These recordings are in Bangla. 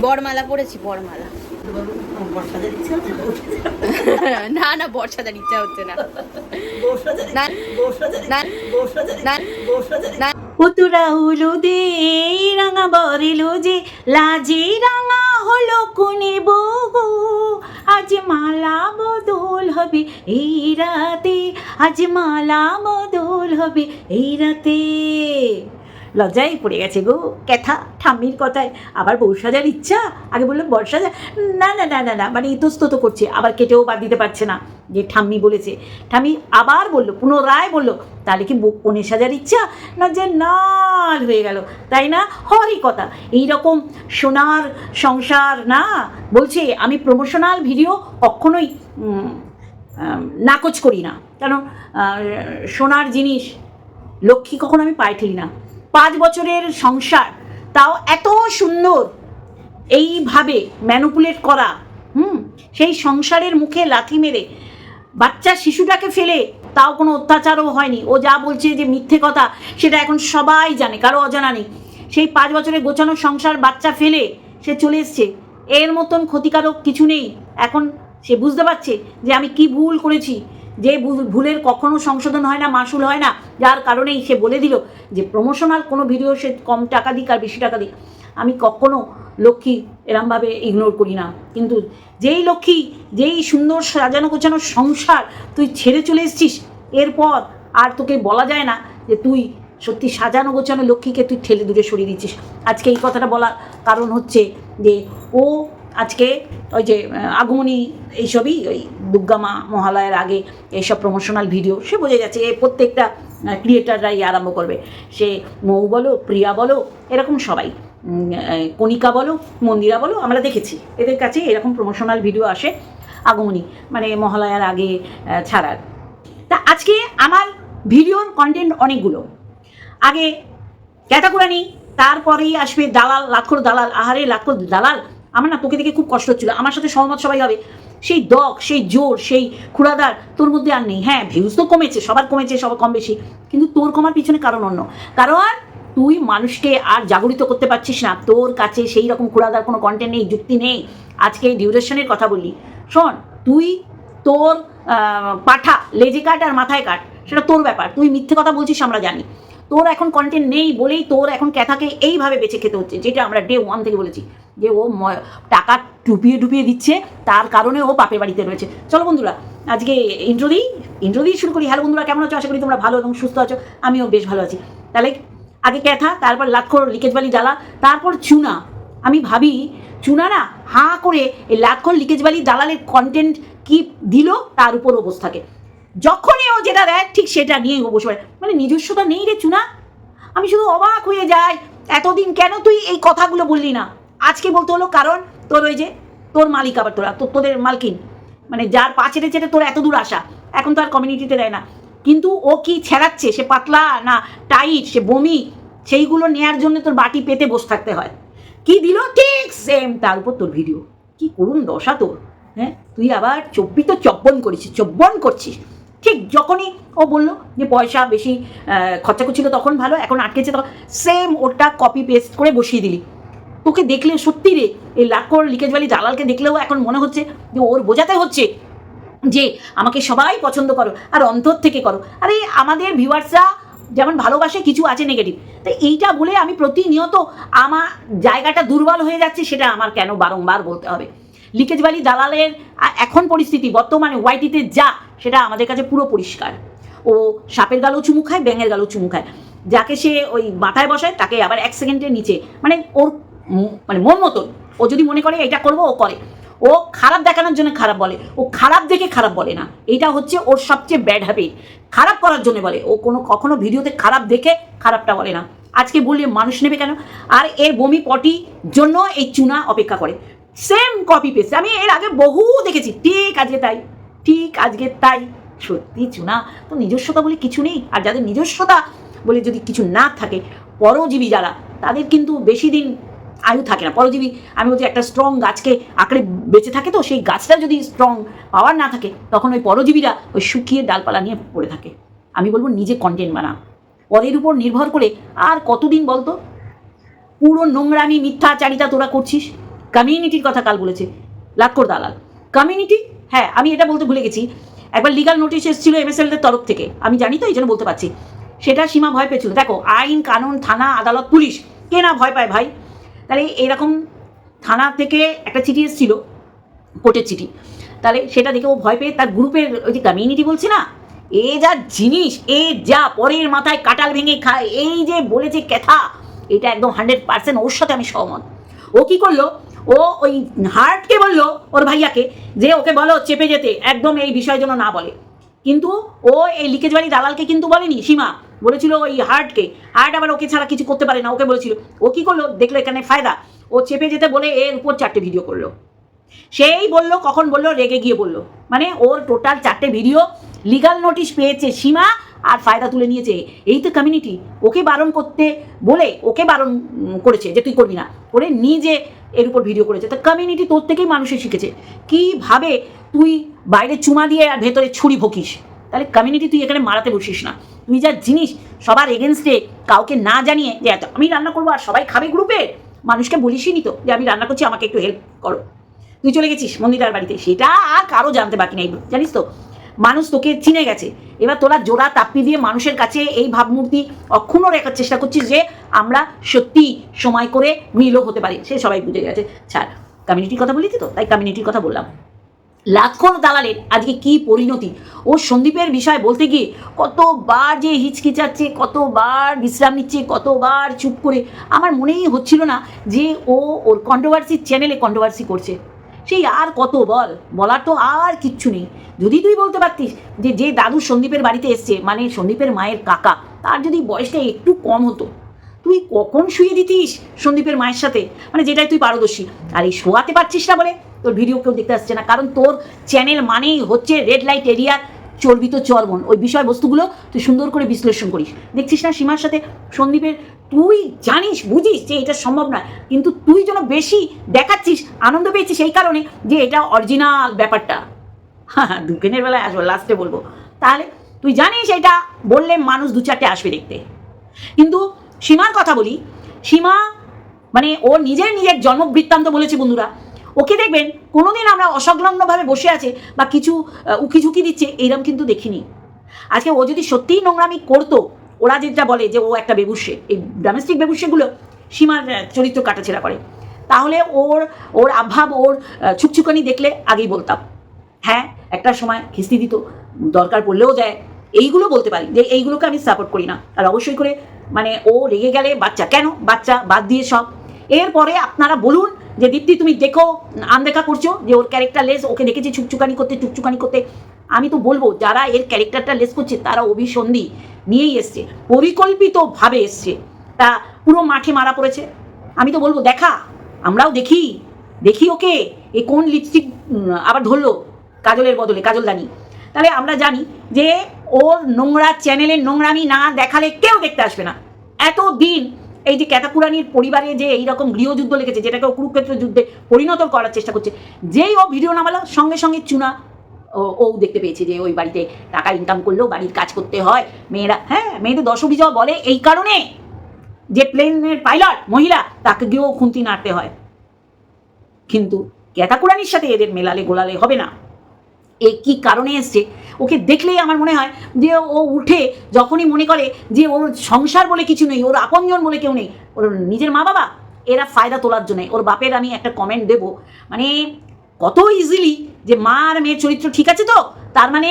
বরমালা পরেছি, বরমালা। না না, বর্ষাদার ইচ্ছা হচ্ছে না। উতুরা উলু দে রাঙা বরিলু যে লাজি রাঙা হলো কোনে বগু। আজ মালা বদল হবে এই রাতে, আজ মালা বদল হবে এই রাতে। লজ্জায় পড়ে গেছে গো। ক্যাথা ঠাম্মির কথায়। আবার বউ সাজার ইচ্ছা? আগে বলল বর্ষা যা না না না না না মানে ইতস্তত করছে। আবার কেটেও বাদ দিতে পারছে না। যে ঠাম্মি বলেছে। ঠাম্মি আবার বলল, পুনরায় বলল, তাহলে কি কনে সাজার ইচ্ছা? না, যে নাল হয়ে গেল। তাই না? হরই কথা। এইরকম সোনার সংসার, না? বলছে, আমি প্রমোশনাল ভিডিও কখনোই নাকচ করি না। কারণ সোনার জিনিস লক্ষ্মী কখনো আমি পায়ে ঠেলি না। পাঁচ বছরের সংসার, তাও এত সুন্দর। এইভাবে ম্যানুপুলেট করা, হুম? সেই সংসারের মুখে লাথি মেরে বাচ্চা শিশুটাকে ফেলে, তাও কোনো অত্যাচারও হয়নি। ও যা বলছে যে মিথ্যে কথা, সেটা এখন সবাই জানে, কারও অজানা নেই। সেই পাঁচ বছরে গোছানো সংসার বাচ্চা ফেলে সে চলে এসছে। এর মতন ক্ষতিকারক কিছু নেই। এখন সে বুঝতে পারছে যে আমি কি ভুল করেছি। যে ভুল- ভুলের কখনো সংশোধন হয় না মাসুল হয় না, যার কারণেই সে বলে দিল যে প্রমোশনাল কোনো ভিডিও সে কম টাকা দিক আর বেশি টাকা দিক। আমি কখনো লক্ষ্মী এরমভাবে ইগনোর করি না। কিন্তু যেই লক্ষ্মী, যেই সুন্দর সাজানো গোছানো সংসার তুই ছেড়ে চলে এসছিস, এরপর আর তোকে বলা যায় না যে তুই সত্যি সাজানো গোছানো লক্ষ্মীকে তুই ঠেলে দূরে সরিয়ে দিচ্ছিস। আজকে এই কথাটা বলার কারণ হচ্ছে যে ও আজকে ওই যে আগমনী এইসবই, ওই দুর্গামা মহালয়ের আগে এইসব প্রমোশনাল ভিডিও সে বোঝা যাচ্ছে এ প্রত্যেকটা ক্রিয়েটাররাই আরম্ভ করবে। সে মৌ বলো, প্রিয়া বলো, এরকম সবাই। কণিকা বলো, মন্দিরা বলো, আমরা দেখেছি। এদের কাছে এরকম প্রমোশনাল ভিডিও আসে আগমনী মানে মহালয়ার আগে ছাড়ার। তা আজকে আমার ভিডিওর কন্টেন্ট অনেকগুলো। আগে ক্যাটাকুরানি, তারপরেই আসবে দালাল লাক্ষর দালাল, আহারে লাক্ষর দালাল। আমার না তোকে দেখে খুব কষ্ট হচ্ছিল। আমার সাথে সহমত সবাই হবে। সেই দক সেই জোর, সেই খুড়াদার, তোর মধ্যে আর নেই। হ্যাঁ ভিউজ তো কমেছে, সবার কমেছে, সবার কম বেশি। কিন্তু তোর কমার পিছনে কারণ অন্য। কারণ তুই মানুষকে আর জাগরিত করতে পারছিস না। তোর কাছে সেই রকম খুড়াদার কোনো কন্টেন্ট নেই, যুক্তি নেই। আজকে এই ডিউরেশনের কথা বললি। শোন, তুই তোর পাঠা লেজে কাট আর মাথায় কাট সেটা তোর ব্যাপার। তুই মিথ্যে কথা বলছিস, আমরা জানি। তোর এখন কন্টেন্ট নেই বলেই তোর এখন ক্যাথাকে এইভাবে বেছে খেতে হচ্ছে, যেটা আমরা ডে ওয়ান থেকে বলেছি, যে ও টাকা টুপিয়ে টুপিয়ে দিচ্ছে, তার কারণে ও বাপের বাড়িতে রয়েছে। চলো বন্ধুরা, আজকে ইন্ট্রো দিই ইন্ট্রো দিয়ে শুরু করি। হ্যালো বন্ধুরা, কেমন আছো? আশা করি তোমরা ভালো এবং সুস্থ আছো, আমিও বেশ ভালো আছি। তাহলে আগে ক্যাথা, তারপর লাক্ষর লিকেজ বালি জ্বালা, তারপর চুনা। আমি ভাবি, চুনা না, হাঁ করে এই লাক্ষর লিকেজ বালি দালালের কন্টেন্ট কি দিল, তার উপর ও বসে থাকে যখনই ও যেটা দেয়, ঠিক সেটা নিয়েই ও বসে মানে নিজস্বতা নেই রে চুনা। আমি শুধু অবাক হয়ে যাই। এতদিন কেন তুই এই কথাগুলো বললি না? আজকে বলতে হলো কারণ তোর ওই যে, তোর মালিক আবার তোরা তোর তোদের মালকিন। মানে যার পা চেটে চেটে তোর এত দূর আসা। এখন তো আর কমিউনিটিতে দেয় না। কিন্তু ও কি ছেড়াচ্ছে? সে পাতলা না টাইট সে বমি, সেইগুলো নেয়ার জন্য তোর বাটি পেতে বসে থাকতে হয়। কি দিল? ঠিক সেম তার উপর তোর ভিডিও কি করুন দশা তোর। হ্যাঁ? তুই আবার চব্বি তো চব্বন করেছিস, চব্বন করছিস। ঠিক যখনই ও বলল যে পয়সা বেশি খরচা করছিল তখন ভালো, এখন আটকেছে তখন সেম ওটা কপি পেস্ট করে বসিয়ে দিলি। তোকে দেখলে সত্যি রে, এই লাক্ষর লিকেজ বালি দালালকে দেখলেও এখন মনে হচ্ছে যে ওর বোঝাতে হচ্ছে যে আমাকে সবাই পছন্দ করো আর অন্তর থেকে করো। আরে আমাদের ভিউয়ার্সরা যেমন ভালোবাসে, কিছু আছে নেগেটিভ তাই এইটা বলে আমি প্রতিনিয়ত আমার জায়গাটা দুর্বল হয়ে যাচ্ছে, সেটা আমার কেন বারংবার বলতে হবে? লিকেজ বালি দালালের এখন পরিস্থিতি, বর্তমানে ওয়াইটিতে যা, সেটা আমাদের কাছে পুরো পরিষ্কার। ও সাপের গালও চুমু খায়, ব্যাঙের গালও চুমু খায়। যাকে সে ওই মাথায় বসায়, তাকে আবার এক সেকেন্ডের নিচে মানে ওর মানে মন মতন, ও যদি মনে করে এটা করব, ও করে। ও খারাপ দেখানোর জন্য খারাপ বলে, ও খারাপ দেখে খারাপ বলে না। এটা হচ্ছে ওর সবচেয়ে ব্যাড হ্যাবিট খারাপ করার জন্য বলে, ও কোনো, কখনো ভিডিওতে খারাপ দেখে খারাপটা বলে না। আজকে বললে মানুষ নেবে কেন? আর এর বমি পটি জন্য এই চুনা অপেক্ষা করে। সেম কপি পেস্ট আমি এর আগে বহু দেখেছি। ঠিক আজকে তাই। ঠিক আজকে তাই। সত্যি, চুনা, তো নিজস্বতা বলে কিছু নেই। আর যাদের নিজস্বতা বলে যদি কিছু না থাকে, পরজীবী যারা, তাদের কিন্তু বেশি দিন আয়ু থাকে না। পরজীবী, আমি বলছি একটা স্ট্রং গাছকে আঁকড়ে বেঁচে থাকে তো, সেই গাছটা যদি স্ট্রং পাওয়ার না থাকে, তখন ওই পরজীবীরা ওই শুকিয়ে ডালপালা নিয়ে পড়ে থাকে। আমি বলব নিজে কন্টেন্ট বানা পরের উপর নির্ভর করে আর কতদিন বলতো? পুরো নোংরামি, মিথ্যাচারিতা তোরা করছিস? কমিউনিটির কথা কাল বলেছে লাক্ষর দালাল। কমিউনিটি হ্যাঁ আমি এটা বলতে ভুলে গেছি। একবার লিগাল নোটিশ এসেছিল এর তরফ থেকে। আমি জানি তো, এই জন্য বলতে পারছি। সেটা সীমা ভয় পেয়েছিল। দেখো, আইন, কানুন, থানা, আদালত, পুলিশ, কে না ভয় পায় ভাই? তাহলে এরকম থানা থেকে একটা চিঠি এসেছিল, কোর্টের চিঠি। তাহলে সেটা দেখে ও ভয় পেয়ে তার গ্রুপের ওই যে কমিউনিটি বলছে না, এ যা জিনিস, এ যা পরের মাথায় কাটাল ভেঙে খায়, এই যে বলেছে ক্যাথা, এটা একদম হান্ড্রেড পার্সেন্ট ওর সাথে আমি সহমত। ও কী করল? ও ওই হার্টকে বলল ওর ভাইয়াকে যে ওকে বলো চেপে যেতে, একদম এই বিষয় যেন না বলে। কিন্তু ও এই লিকেজ বাড়ি দালালকে কিন্তু বলেনি, সীমা। বলেছিল ওই হার্টকে। হার্ট আবার ওকে ছাড়া কিছু করতে পারে না, ওকে বলেছিল। ও কি করল? দেখল এখানে ফায়দা। ও চেপে যেতে বলে এর উপর চারটে ভিডিও করল। সেই বলল, কখন বলল? রেগে গিয়ে বলল। মানে ওর টোটাল চারটে ভিডিও লিগাল নোটিশ পেয়েছে সীমা আর ফায়দা তুলে নিয়েছে এই তো কমিউনিটি ওকে বারণ করতে বলে, ওকে বারণ করেছে যে তুই করবি না। করে নিজে এর উপর ভিডিও করেছে। তো কমিউনিটি তোর থেকেই মানুষে শিখেছে। কীভাবে তুই বাইরে চুমা দিয়ে আর ভেতরে ছুরি ভকিস তাহলে কমিউনিটি তুই এখানে মারাতে বসিস না। তুই যা জিনিস সবার এগেনস্টে কাউকে না জানিয়ে যে এত, আমি রান্না করব আর সবাই খাবে গ্রুপে মানুষকে বলিসই নি তো যে আমি রান্না করছি, আমাকে একটু হেল্প করো। তুই চলে গেছিস মন্দিরার বাড়িতে। সেটা আর কারও জানতে বাকি নেই। জানিস তো? মানুষ তোকে চিনে গেছে। এবার তোরা জোড়া তাপ্পি দিয়ে মানুষের কাছে এই ভাবমূর্তি অক্ষুণ্ণ রাখার চেষ্টা করছিস যে আমরা সত্যি সময় করে মিলও হতে পারি। সে সবাই বুঝে গেছে। ছাড়। কমিউনিটির কথা বলিতি তো? তাই কমিউনিটির কথা বললাম। লাক্ষণ দালালের আজকে কি পরিণতি? ও সন্দীপের বিষয় বলতে গিয়ে কতবার যে হিচকিচাচ্ছে, কতবার বিশ্রাম নিচ্ছে, কতবার চুপ করে। আমার মনেই হচ্ছিল না যে ও ওর কন্ট্রোভার্সির চ্যানেলে কন্ট্রোভার্সি করছে। সেই আর কত বল? বলার তো আর কিচ্ছু নেই। যদি তুই বলতে পারতিস যে যে দাদু সন্দীপের বাড়িতে এসছে মানে সন্দীপের মায়ের কাকা, তার যদি বয়সটা একটু কম হতো, তুই কখন শুয়ে দিতিস সন্দীপের মায়ের সাথে? মানে যেটাই তুই পারদর্শী। আর এই শোয়াতে পারছিস না বলে তোর ভিডিও কেউ দেখতে আসছে না। কারণ তোর চ্যানেল মানেই হচ্ছে রেড লাইট এরিয়ার চর্বিত চর্বণ, ওই বিষয়বস্তুগুলো তুই সুন্দর করে বিশ্লেষণ করিস। দেখছিস না সীমার সাথে সন্দীপের? তুই জানিস, বুঝিস যে এটা সম্ভব নয়, কিন্তু তুই যেন বেশি দেখাচ্ছিস, আনন্দ পেয়েছিস এই কারণে যে এটা অরিজিনাল ব্যাপারটা। হ্যাঁ দুদিনের বেলায় আসব লাস্টে বলব। তাহলে তুই জানিস এটা, বললে মানুষ দু চারটে আসবে দেখতে। কিন্তু সীমার কথা বলি, সীমা মানে ও নিজের নিজের জন্ম বৃত্তান্ত বলেছে বন্ধুরা। ওকে দেখবেন, কোনোদিন আমরা অসংলগ্নভাবে বসে আছে বা কিছু উকি ঝুঁকি দিচ্ছে এইরকম কিন্তু দেখিনি। আজকে ও যদি সত্যিই নোংরামি করতো, ওরা যেটা বলে যে ও একটা বেবুসে, এই ডোমেস্টিক বেবুসেগুলো সীমার চরিত্র কাটাছেড়া করে। তাহলে ওর ওর আভাব, ওর ছুকছুকানি দেখলে আগেই বলতাম। হ্যাঁ একটা সময় খিস্তি দিত, দরকার পড়লেও দেয় এইগুলো বলতে পারি, যে এইগুলোকে আমি সাপোর্ট করি না। আর অবশ্যই করে মানে ও রেগে গেলে বাচ্চা, কেন? বাচ্চা বাদ দিয়ে সব। এরপরে আপনারা বলুন যে দীপ্তি, তুমি দেখো, আনদেখা করছ যে ওর ক্যারেক্টার লেস ওকে দেখেছি ছুকছুকানি করতে টুকছুকানি করতে। আমি তো বলব, যারা এর ক্যারেক্টারটা লেস করছে, তারা অভিসন্ধি নিয়েই এসছে, পরিকল্পিতভাবে এসছে। তা পুরো মাঠে মারা পড়েছে। আমি তো বলব, দেখা, আমরাও দেখি দেখি ওকে, এ কোন লিপস্টিক আবার ধরলো কাজলের বদলে, কাজলদানি। তাহলে আমরা জানি যে ওর নোংরা চ্যানেলের নোংরামি না দেখালে কেউ দেখতে আসবে না। এত দিন এই যে ক্যাতাকুরানির পরিবারে যে এইরকম গৃহযুদ্ধ লেগেছে যেটাকে কুরুক্ষেত্র যুদ্ধে পরিণত করার চেষ্টা করছে, যেই ও ভিডিও নামালো সঙ্গে সঙ্গে চুনা, ও দেখতে পেয়েছে যে ওই বাড়িতে টাকা ইনকাম করলেও বাড়ির কাজ করতে হয়, মেয়েরা হ্যাঁ মেয়েদের দশ অভিযোগ বলে এই কারণে যে প্লেনের পাইলট মহিলা, তাকে গিয়েও খুন্তি নাড়তে হয়। কিন্তু ক্যাতাকুরানির সাথে এদের মেলালে গোলালে হবে না। এ কি কারণে এসছে? ওকে দেখলেই আমার মনে হয় যে ও উঠে যখনই মনে করে যে ওর সংসার বলে কিছু নেই, ওর আপনজন বলে কেউ নেই, ওর নিজের মা বাবা, এরা ফায়দা তোলার জন্য। ওর বাপের আমি একটা কমেন্ট দেব। মানে কত ইজিলি যে মা আর মেয়ের চরিত্র ঠিক আছে তো? তার মানে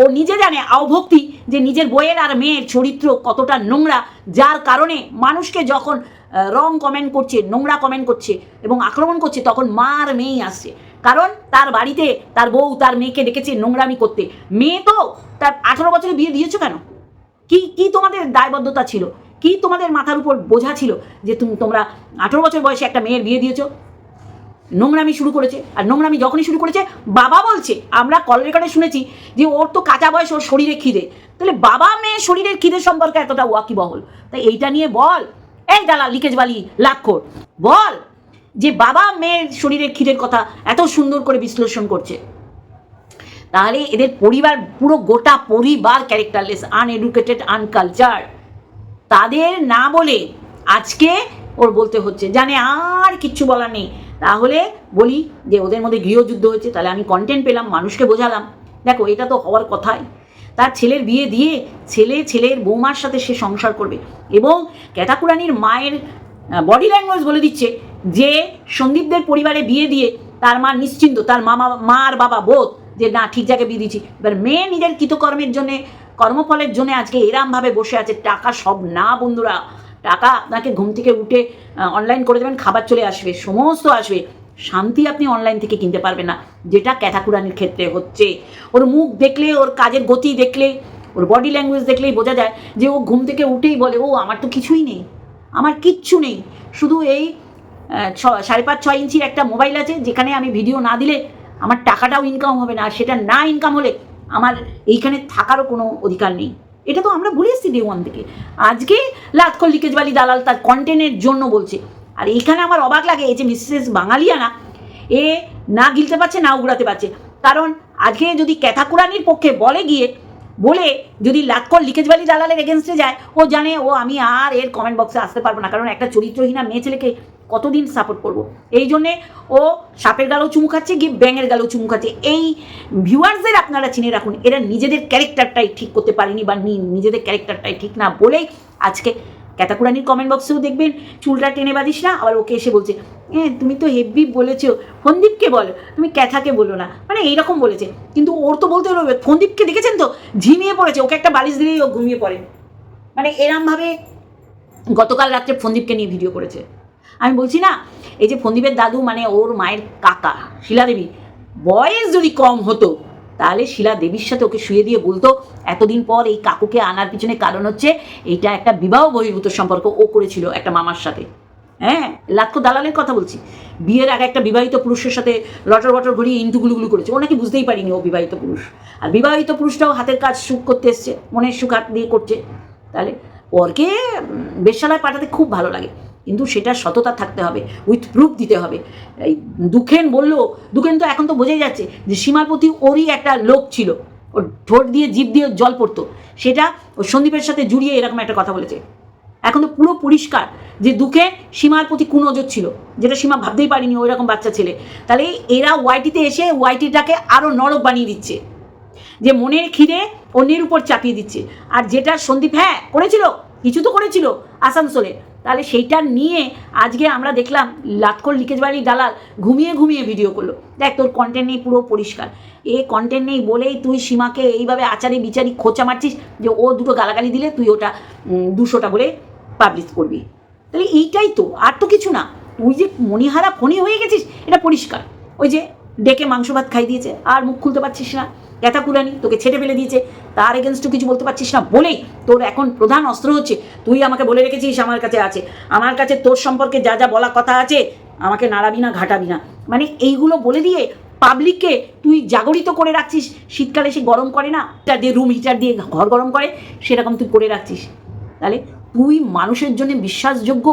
ও নিজে জানে আওভক্তি যে নিজের বইয়ের আর মেয়ের চরিত্র কতটা নোংরা, যার কারণে মানুষকে যখন রং কমেন্ট করছে, নোংরা কমেন্ট করছে এবং আক্রমণ করছে, তখন মা আর মেয়েই আসছে। কারণ তার বাড়িতে তার বউ, তার মেয়েকে ডেকেছে নোংরামি করতে। মেয়ে তো তার আঠারো বছরে বিয়ে দিয়েছ কেন? কি কি তোমাদের দায়বদ্ধতা ছিল? কি তোমাদের মাথার উপর বোঝা ছিল যে তুমি, তোমরা আঠেরো বছর বয়সে একটা মেয়ের বিয়ে দিয়েছ? নোংরামি শুরু করেছে। আর নোংরামি যখনই শুরু করেছে, বাবা বলছে, আমরা কল রেকর্ডে শুনেছি যে ওর তো কাঁচা বয়স, ওর শরীরে খিদে। তাহলে বাবা মেয়ের শরীরের খিদে সম্পর্কে এতটা ওয়াকিবহল? তাই এইটা নিয়ে বল। এই দালা লিকেজ বালি, লাক্ষর। বল। যে বাবা মেয়ের শরীরের ক্ষীরের কথা এত সুন্দর করে বিশ্লেষণ করছে। তাহলে এদের পরিবার পুরো গোটা পরিবার ক্যারেক্টারলেস আনএডুকেটেড আনকালচার তাদের না বলে আজকে ওর বলতে হচ্ছে। জানে আর কিচ্ছু বলার নেই। তাহলে বলি যে ওদের মধ্যে গৃহযুদ্ধ হয়েছে, তাহলে আমি কন্টেন্ট পেলাম, মানুষকে বোঝালাম। দেখো, এটা তো হওয়ার কথাই। তার ছেলের বিয়ে দিয়ে ছেলে ছেলের বৌমার সাথে সে সংসার করবে এবং ক্যাথাকুরানির মায়ের বডি ল্যাঙ্গুয়েজ বলে দিচ্ছে। যে সন্দীপদের পরিবারে বিয়ে দিয়ে তার মা নিশ্চিন্ত, তার মামা মা আর বাবা বোধ যে না, ঠিক জায়গায় বিয়ে দিচ্ছি এবার মেয়ে নিজের কৃতকর্মের জন্যে, কর্মফলের জন্য আজকে এরামভাবে বসে আছে। টাকা সব না বন্ধুরা, টাকা আপনাকে ঘুম থেকে উঠে অনলাইন করে দেবেন, খাবার চলে আসবে, সমস্ত আসবে। শান্তি আপনি অনলাইন থেকে কিনতে পারবেন না, যেটা ক্যাথাকুরানির ক্ষেত্রে হচ্ছে। ওর মুখ দেখলে, ওর কাজের গতি দেখলে, ওর বডি ল্যাঙ্গুয়েজ দেখলেই বোঝা যায় যে ও ঘুম থেকে উঠেই বলে, ও, আমার তো কিছুই নেই, আমার কিচ্ছু নেই। শুধু এই ছ, সাড়ে পাঁচ, ছয় ইঞ্চির একটা মোবাইল আছে, যেখানে আমি ভিডিও না দিলে আমার টাকাটাও ইনকাম হবে না, আর সেটা না ইনকাম হলে আমার এইখানে থাকারও কোনো অধিকার নেই। এটা তো আমরা বলে এসেছি ডে ওয়ান থেকে। আজকে লাতকল লিকেজ বালি, দালাল তার কন্টেন্টের জন্য বলছে। আর এইখানে আমার অবাক লাগে, এই যে মিসেস বাঙালিয়ানা, এ না গিলতে পারছে, না উগড়াতে পারছে। কারণ আজকে যদি ক্যাথাকুরানির পক্ষে বলে গিয়ে, বলে যদি লাতকর লিকেজ বালি, দালালের এগেনস্টে যায়, ও জানে, ও আমি আর এর কমেন্ট বক্সে আসতে পারব না। কারণ একটা চরিত্রহীনা মেয়ে ছেলেকে কতদিন সাপোর্ট করব? এই জন্যে ও সাপের গালেও চুমু খাচ্ছে, গিয়ে ব্যাঙের গালেও চুমু খাচ্ছে। এই ভিউয়ার্সদের আপনারা চিনে রাখুন, এরা নিজেদের ক্যারেক্টারটাই ঠিক করতে পারেনি বা নিজেদের ক্যারেক্টারটাই ঠিক না বলেই আজকে ক্যাতাকুরানির কমেন্ট বক্সেও দেখবেন, চুলটা টেনে বাঁধিস না, আবার ওকে এসে বলছে হ্যাঁ তুমি তো হেব্বি বলেছ, ফন্দীপকে বলো, তুমি ক্যাথাকে বলো না। মানে এইরকম বলেছে। কিন্তু ওর তো বলতে হলো, ফন্দীপকে দেখেছেন তো? ঝিমিয়ে পড়েছে, ওকে একটা বালিশ দিলেই ও ঘুমিয়ে পড়ে। মানে এরমভাবে গতকাল রাত্রে ফন্দীপকে নিয়ে ভিডিও করেছে। আমি বলছি না এই যে ফন্দীপের দাদু মানে ওর মায়ের কাকা শিলা দেবী বয়স যদি কম হতো তাহলে শিলা দেবীর সাথে ওকে শুয়ে দিয়ে বলতো এতদিন পর এই কাকুকে আনার পিছনে কারণ হচ্ছে এটা একটা বিবাহ বহির্ভূত সম্পর্ক ও করেছিল একটা মামার সাথে। হ্যাঁ লাক্ষ দালালের কথা বলছি। বিয়ের আগে একটা বিবাহিত পুরুষের সাথে লটর বটর ঘুরিয়ে ইন্টু গুলুগুলু করেছে। ও নাকি বুঝতেই পারিনি ও বিবাহিত পুরুষ। আর বিবাহিত পুরুষটাও হাতের কাজ সুখ করতে এসছে মনের সুখ হাত দিয়ে করছে। তাহলে ওরকে উম, বেশ্যালয় পাঠাতে খুব ভালো লাগে। কিন্তু সেটা সততা থাকতে হবে উইথ প্রুফ দিতে হবে। এই দুখেন বলল, দুখেন তো এখন তো বোঝাই যাচ্ছে যে সীমার প্রতি ওরই একটা লোক ছিল। ওর ঠোঁট দিয়ে, জিভ দিয়ে জল পড়তো। সেটা ও সন্দীপের সাথে জুড়িয়ে এরকম একটা কথা বলেছে। এখন তো পুরো পরিষ্কার যে দুঃখে সীমার প্রতি কুনজর ছিল, যেটা সীমা ভাবতেই পারিনি ওই রকম বাচ্চা ছেলে। তাহলে এরা ওয়াইটিতে এসে ওয়াইটিটাকে আরও নরক বানিয়ে দিচ্ছে। যে মনের খিদে অন্যের উপর চাপিয়ে দিচ্ছে। আর যেটা সন্দীপ হ্যাঁ করেছিল? কিছু তো করেছিল আসানসোলে। তাহলে সেইটা নিয়ে আজকে আমরা দেখলাম লাতকর লিকেজ বাড়ি দালাল ঘুমিয়ে ঘুমিয়ে ভিডিও করল। দেখ, তোর কন্টেন্ট নেই পুরো পরিষ্কার। এ কন্টেন্ট নেই বলেই তুই সীমাকে এইভাবে আচারে বিচারি খোঁচা মারছিস যে ও দুটো গালাগালি দিলে তুই ওটা দুশোটা বলে পাবলিশ করবি। তাহলে এইটাই তো, আর তো কিছু না। তুই যে মণিহারা ফণি হয়ে গেছিস, এটা পরিষ্কার। ওই যে ডেকে মাংস ভাত খাই দিয়েছে, আর মুখ খুলতে পারছিস না। ব্যথা কুলানি তোকে ছেড়ে ফেলে দিয়েছে। তার এগেনস্টও কিছু বলতে পারছিস না বলেই তোর এখন প্রধান অস্ত্র হচ্ছে। তুই আমাকে বলে রেখেছিস আমার কাছে আছে। আমার কাছে তোর সম্পর্কে যা যা বলা কথা আছে, আমাকে নাড়াবি না, ঘাটাবি না। মানে এইগুলো বলে দিয়ে পাবলিককে তুই জাগরিত করে রাখছিস। শীতকালে সে গরম করে না, হিটার দিয়ে রুম হিটার দিয়ে ঘর গরম করে, সেরকম তুই করে রাখছিস। তাহলে তুই মানুষের জন্য বিশ্বাসযোগ্য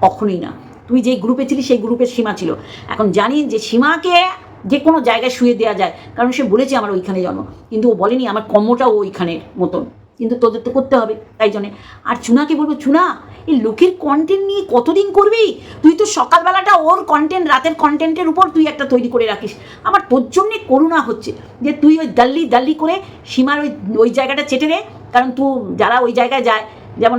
কখনোই না। তুই যে গ্রুপে ছিলি সেই গ্রুপের সীমা ছিল। এখন জানি যে সীমাকে যে কোনো জায়গায় শুয়ে দেওয়া যায়। কারণ সে বলেছে আমার ওইখানে জন্ম। কিন্তু ও বলেনি আমার কর্মটাও ওইখানের মতন। কিন্তু তোদের তো করতে হবে, তাই জন্যে। আর চুনাকে বলব, চুনা, এই লোকের কন্টেন্ট নিয়ে কতদিন করবি? তুই তো সকালবেলাটা ওর কন্টেন্ট রাতের কন্টেন্টের উপর তুই একটা তৈরি করে রাখিস। আমার তোর জন্যে করুণা হচ্ছে যে তুই ওই দাল্লি দাল্লি করে সীমার ওই ওই জায়গাটা চেটে নে। কারণ তুই যারা ওই জায়গায় যায় যেমন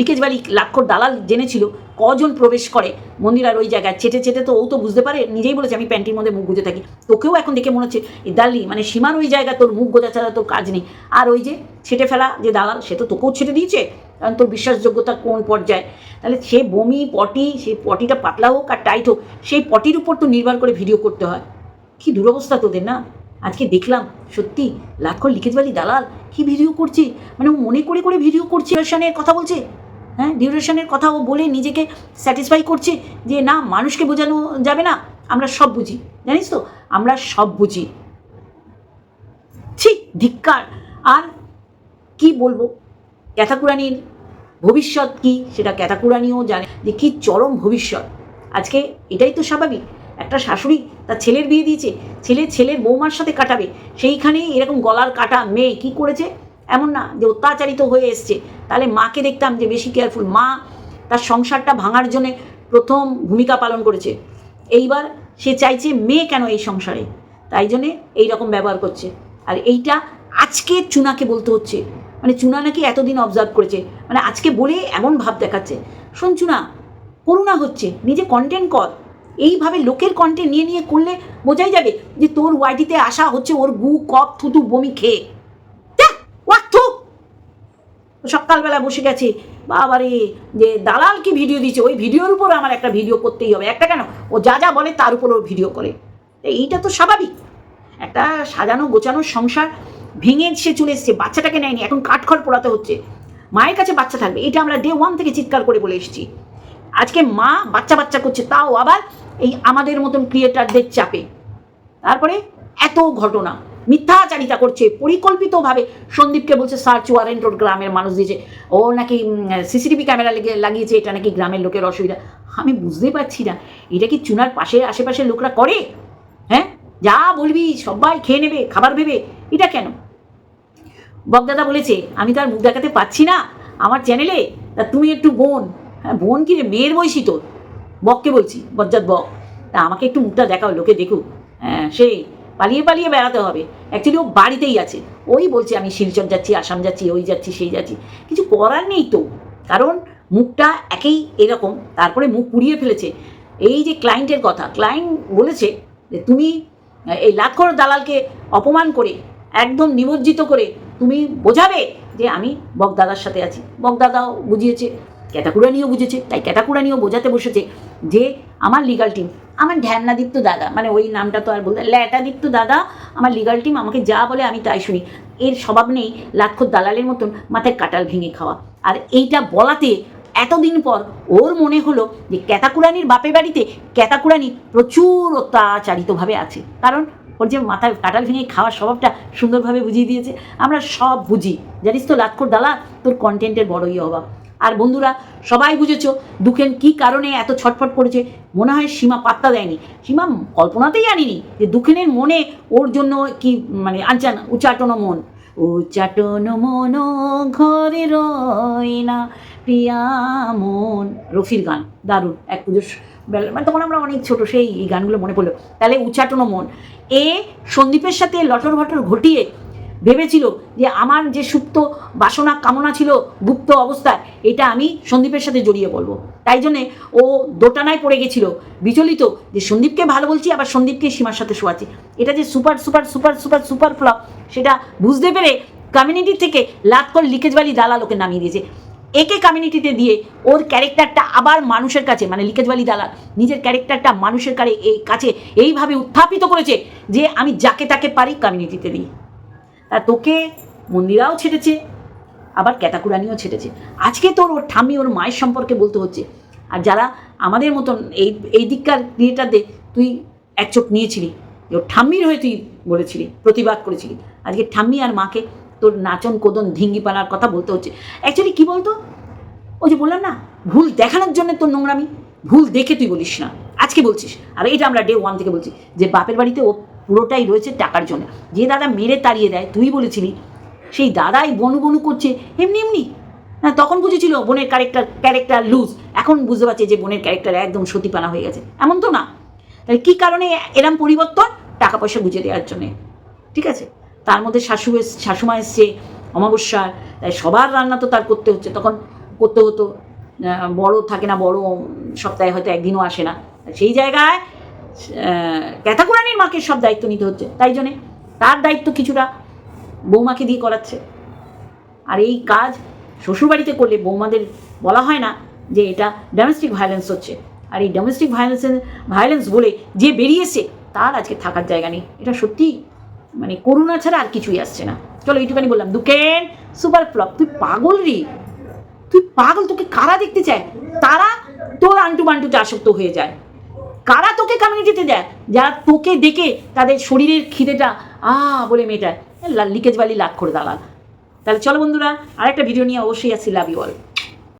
লিকেজ বাড়ি লাক্ষর দালাল জেনেছিল কজন প্রবেশ করে মন্দির আর ওই জায়গায়, চেটে চেটে তো ও তো বুঝতে পারে, নিজেই বলেছে, আমি প্যান্টির মধ্যে মুখ গুজে থাকি। তোকেও এখন দেখে মনে হচ্ছে দাল্লি মানে সীমার ওই জায়গা তোর মুখ গোজা ছাড়া তোর কাজ নেই। আর ওই যে ছেটে ফেলা যে দালাল, সে তো তোকেও ছেটে দিয়েছে, কারণ তোর বিশ্বাসযোগ্যতা কোন পর্যায়ে? তাহলে সে বমি, পটি সেই পটিটা পাতলা হোক আর টাইট হোক, সেই পটির উপর তো নির্ভর করে ভিডিও করতে হয়। কি দুরবস্থা তোদের, না? আজকে দেখলাম, সত্যি লাক্ষর লিখেজ বালি দালাল, কি ভিডিও করছে? মানে ও মনে করে করে ভিডিও করছে ডিউরেশনের কথা বলছে। হ্যাঁ ডিউরেশনের কথা ও বলে নিজেকে স্যাটিসফাই করছে যে না, মানুষকে বোঝানো যাবে না, আমরা সব বুঝি। জানিস তো, আমরা সব বুঝি। ছি, ধিক্কার। আর কি বলব? ক্যাথাকুরানির ভবিষ্যৎ কি? সেটা ক্যাথাকুরানিও জানে যে কি চরম ভবিষ্যৎ। আজকে এটাই তো স্বাভাবিক। একটা শাশুড়ি তার ছেলের বিয়ে দিয়েছে, ছেলে ছেলের বৌমার সাথে কাটাবে সেইখানে এরকম গলার কাটা মেয়ে কি করেছে? এমন না যে অত্যাচারিত হয়ে এসছে। তাহলে মাকে দেখতাম যে বেশি কেয়ারফুল মা তার সংসারটা ভাঙার জন্যে প্রথম ভূমিকা পালন করেছে। এইবার সে চাইছে মেয়ে কেন এই সংসারে? তাই জন্যে এইরকম ব্যবহার করছে। আর এইটা আজকে চুনাকে বলতে হচ্ছে। মানে চুনা নাকি এতদিন অবজার্ভ করেছে। মানে আজকে বলে এমন ভাব দেখাচ্ছে। শোন চুনা, করুণা হচ্ছে। নিজে কন্টেন্ট কর। এইভাবে লোকের কন্টেন্ট নিয়ে নিয়ে করলে বোঝাই যাবে যে তোর ওয়াইটিতে আসা হচ্ছে ওর গু কক থুতু, বমি খেয়ে। সকালবেলা বসে গেছে, বাবারে, যে দালাল কি ভিডিও দিচ্ছে? ওই ভিডিওর উপর আমার একটা ভিডিও করতেই হবে। একটা কেন? ও যা যা বলে তার উপর ওর ভিডিও করে। এইটা তো স্বাভাবিক। একটা সাজানো গোছানো সংসার ভেঙে সে চলে এসছে, বাচ্চাটাকে নেয়নি, এখন কাঠখড় পোড়াতে হচ্ছে। মায়ের কাছে বাচ্চা থাকবে। এটা আমরা ডে ওয়ান থেকে চিৎকার করে বলে এসেছি। আজকে মা বাচ্চা বাচ্চা করছে, তাও আবার এই আমাদের মতন ক্রিয়েটারদের চাপে। তারপরে এত ঘটনা, মিথ্যাচারিতা করছে, পরিকল্পিতভাবে সন্দীপকে বলছে সার্চ ওয়ারেন্ট ওর গ্রামের মানুষ দিয়েছে। ও নাকি সিসিটিভি ক্যামেরা লেগে, লাগিয়েছে, এটা নাকি গ্রামের লোকের অসুবিধা। আমি বুঝতে পারছি না, এটা কি চুনার পাশে, আশেপাশের লোকরা করে? হ্যাঁ? যা বলবি, সবাই খেয়ে নেবে, খাবার ভেবে এটা কেন? বকদাদা বলেছে, আমি তো আর মুখ দেখাতে পাচ্ছি না, আমার চ্যানেলে, তা তুমি একটু বোন। হ্যাঁ বোন কি রে? মেয়ের বয়সী তোর? বককে বলছি, বজ্জাত বক, তা আমাকে একটু মুখটা দেখাও, লোকে দেখুক। হ্যাঁ সেই পালিয়ে পালিয়ে বেড়াতে হবে। অ্যাকচুয়ালি ও বাড়িতেই আছে। ওই বলছে, আমি শিলচর যাচ্ছি, আসাম যাচ্ছি, ওই যাচ্ছি, সেই যাচ্ছি। কিছু করার নেই তো। কারণ মুখটা একেই এরকম, তারপরে মুখ পুড়িয়ে ফেলেছে। এই যে ক্লায়েন্টের কথা ক্লায়েন্ট বলেছে যে, তুমি, এই লাখর দালালকে অপমান করে, একদম নিমজ্জিত করে, তুমি বোঝাবে যে আমি বকদাদার সাথে আছি। বকদাদাও বুঝিয়েছে, ক্যাটাকুরানিও বুঝেছে। তাই ক্যাটাকুরানিও বোঝাতে বসেছে। যে আমার লিগাল টিম আমার ঢ্যান্নাদীপ্ত দাদা মানে ওই নামটা তো আর বলতে ল্যাটাদীপ্ত দাদা, আমার লিগাল টিম আমাকে যা বলে আমি তাই শুনি। এর স্বভাব নেই লাক্ষর দালালের মতন, মাথায় কাটাল ভেঙে খাওয়া। আর এইটা বলাতে এতদিন পর ওর মনে হলো যে ক্যাতাকুরানির বাপের বাড়িতে ক্যাতাকুরানি প্রচুর অত্যাচারিতভাবে আছে। কারণ ওর যে মাথায় কাটাল ভেঙে খাওয়ার স্বভাবটা সুন্দরভাবে বুঝিয়ে দিয়েছে। আমরা সব বুঝি। জানিস তো, লাক্ষর দালা তোর কন্টেন্টের বড়ই অভাব। আর বন্ধুরা, সবাই বুঝেছ দুখেন কি কারণে এত ছটফট করেছে? মনে হয় সীমা পাত্তা দেয়নি। সীমা কল্পনাতেই আনিনি যে দুখেনের মনে ওর জন্য কি মানে আনচান উচ্চাটন মন। উচ্চাটন মন ঘরে রয় না প্রিয়া মন। রফির গান, দারুণ। এক পুজোর বেলা মানে তখন আমরা অনেক ছোট, সেই গানগুলো মনে পড়ল। তাহলে উচ্চাটন মন। এ সন্দীপের সাথে লটর ভটর ঘটিয়ে ভেবেছিল যে আমার যে সুপ্ত বাসনা কামনা ছিল গুপ্ত অবস্থায়, এটা আমি সন্দীপের সাথে জড়িয়ে বলব। তাই জন্যে ও দোটানায় পড়ে গেছিল। বিচলিত যে সন্দীপকে ভালো বলছি, আবার সন্দীপকে সীমার সাথে শোয়াচ্ছি। এটা যে super super super super super flop, সেটা বুঝতে পেরে কমিউনিটি থেকে লাতকর লিকেজবালি দালাল ওকে নামিয়ে দিয়েছে। একে কমিউনিটিতে দিয়ে ওর ক্যারেক্টারটা আবার মানুষের কাছে মানে লিকেজবালি দালাল, নিজের ক্যারেক্টারটা মানুষের কারে এই কাছে এইভাবে উত্থাপিত করেছে যে আমি যাকে তাকে পারি কমিউনিটিতে দিই। তা তোকে মন্দিরাও ছেড়েছে, আবার ক্যাতাকুরানিও ছেড়েছে। আজকে তোর ওর ঠাম্মি ওর মায়ের সম্পর্কে বলতে হচ্ছে। আর যারা আমাদের মতন এই এই দিককার ক্রিয়েটারদের তুই এক চোখ নিয়েছিলি ওর ঠাম্মির হয়ে তুই বলেছিলি, প্রতিবাদ করেছিলি। আজকে ঠাম্মি আর মাকে তোর নাচন, কোদন ধিঙ্গি পানার কথা বলতে হচ্ছে। অ্যাকচুয়ালি কী বলতো? ওই যে বললাম না, ভুল দেখানোর জন্য তোর নোংরামি, ভুল দেখে তুই বলিস না। আজকে বলছিস, আর এটা আমরা ডে ওয়ান থেকে বলছি, যে বাপের বাড়িতে ও পুরোটাই রয়েছে টাকার জন্য। যে দাদা মেরে তাড়িয়ে দেয়, তুই বলেছিলি। সেই দাদাই বনু বনু করছে, এমনি এমনি। হ্যাঁ তখন বুঝেছিল বোনের ক্যারেক্টার ক্যারেক্টার লুজ এখন বুঝতে পারছে যে বোনের ক্যারেক্টার একদম সতীপানা হয়ে গেছে। এমন তো না। তাহলে কী কারণে এরম পরিবর্তন? টাকা পয়সা বুঝে দেওয়ার জন্যে। ঠিক আছে? তার মধ্যে শাশু শাশুমা এসছে, অমাবস্যা। তাই সবার রান্না তো তার করতে হচ্ছে। তখন করতে হতো বড় থাকে না, বড় সপ্তাহে হয়তো একদিনও আসে না। সেই জায়গায় ক্যাথাকুরানির মাকে সব দায়িত্ব নিতে হচ্ছে। তাই জন্যে তার দায়িত্ব কিছুটা বৌমাকে দিয়ে করাচ্ছে। আর এই কাজ শ্বশুরবাড়িতে করলে বৌমাদের বলা হয় না যে এটা ডোমেস্টিক ভায়োলেন্স হচ্ছে। আর এই ডোমেস্টিক ভায়োলেন্সের ভায়োলেন্স বলে যে বেরিয়েছে, তার আজকে থাকার জায়গা নেই। এটা সত্যি মানে করুণা ছাড়া আর কিছুই আসছে না। চলো এইটুখানি বললাম। দুকেন, সুপার ফ্লপ, তুই পাগল রে। তুই পাগল, তোকে কারা দেখতে চায়? তারা তোর আন্টু বান্টুতে আসক্ত হয়ে যায়। কারা তোকে কমিউনিটিতে দেয়? যারা তোকে দেখে তাদের শরীরের খিদেটা, আ বলে মেয়েটা লিকেজ বালি লাখ করে দালাল। তাহলে চলো বন্ধুরা, আরেকটা ভিডিও নিয়ে অবশ্যই আসছি লাভ ইউ অল